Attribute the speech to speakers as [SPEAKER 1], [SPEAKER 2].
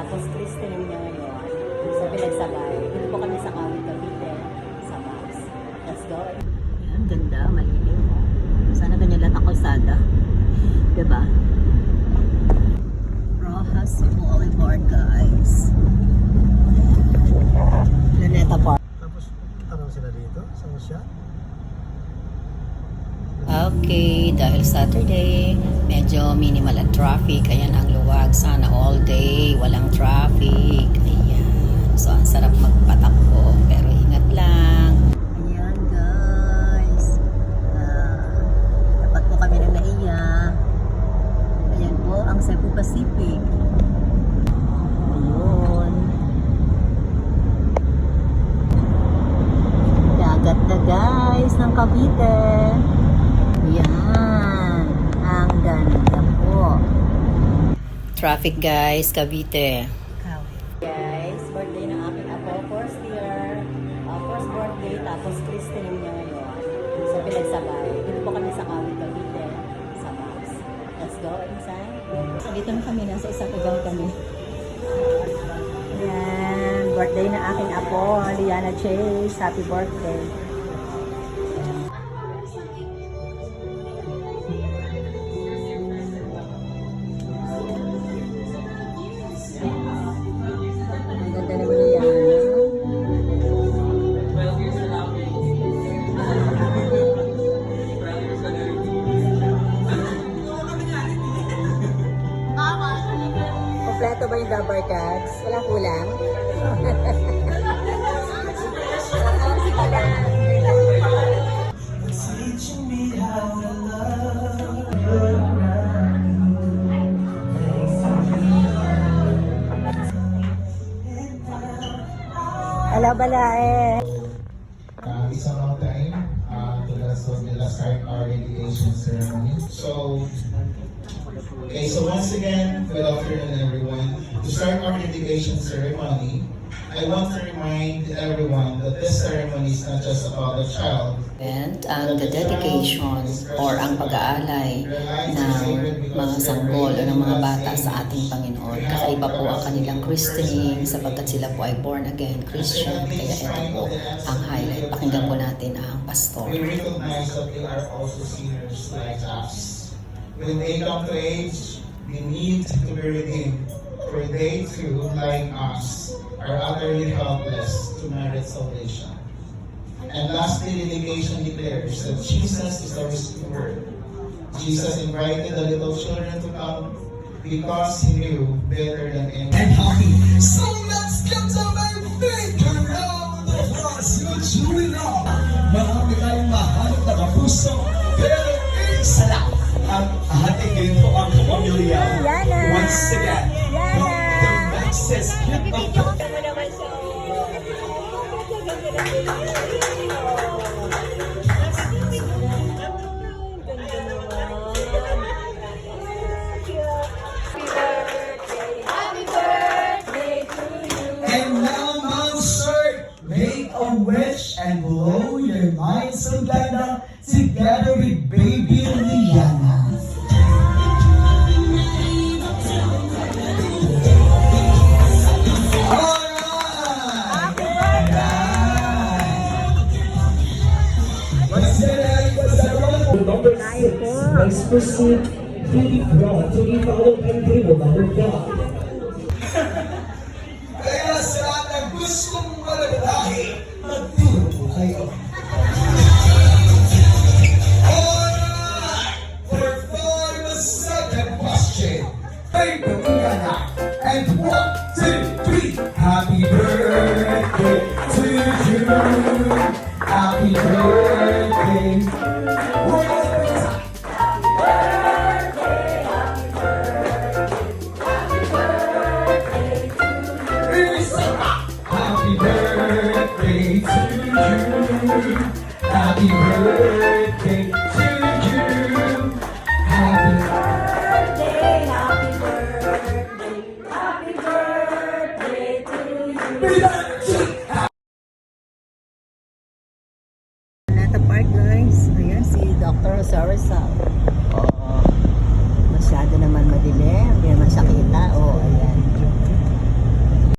[SPEAKER 1] tapos christening niya ngayon sa Pinagsabay. Dito po kami sa Kawit, Cavite, sa Max. Let's go. Ayan, ganda, malilim. Sana ganyan lahat ang kalsada. Diba? Rojas Boulevard, guys. Luneta Park.
[SPEAKER 2] Tapos, ano sila dito? Saan siya?
[SPEAKER 1] Okay, dahil Saturday, medyo minimal ang traffic. Ayan ang luwag. Sana all day, walang traffic. Ayan. So, ang sarap magpatakbo. Pero ingat lang. Ayan, guys. Ah, dapat po kami ng naiya. Ayan po, ang Cebu Pacific. Ayun. Dagat na guys ng Cavite. Yan. Ang ganda po. Traffic guys, Cavite. Guys, birthday ng aking apo, first year. Uh, first birthday, tapos christening niya ngayon. Sa Pinagsabay. Dito po kami sa Kawit, Cavite. Sa Max. Let's go inside. So, dito na kami. Nasa isang ibang kami. Yan. Birthday ng aking apo, Liana Chase. Happy birthday. Kompleto ba yung rubber cards? Walang kulang? Hello, Balae.
[SPEAKER 3] Start our dedication ceremony. So, okay, so once again, good afternoon, everyone. To start our dedication ceremony, I want to remind everyone that this ceremony is not just about the child.
[SPEAKER 1] And ang dedication or ang pag-aalay ng mga sanggol o ng mga bata sa ating Panginoon. Kakaiba po ang kanilang christening sapagkat sila po ay born again Christian. Kaya ito po ang highlight. Pakinggan po natin ang pastor.
[SPEAKER 3] We recognize that they are also sinners like us. When they come to age, they need to be redeemed, for they too, like us, are utterly helpless to merit salvation. And lastly, dedication declares that Jesus is the rescuer. Jesus invited the little children to come because he knew better than anyone.
[SPEAKER 4] So let's get to my feet around the cross. You're chewing on. Of the And now, Monster, make a wish and blow your mind so ganda together with baby Liana.
[SPEAKER 5] Six, let's proceed to the draw to be followed by table number five.
[SPEAKER 4] Kaya sa lahat ng gustong malalahi, magturo po kayo. Alright! For the second question, Baby Liana, and one, two, three. Happy birthday to you. Happy birthday. birthday to you. Happy birthday to you. Happy birthday,
[SPEAKER 1] happy birthday, happy birthday to
[SPEAKER 4] you.
[SPEAKER 6] Masyado naman madilim, hindi naman siya kita. Oo,
[SPEAKER 4] ayan.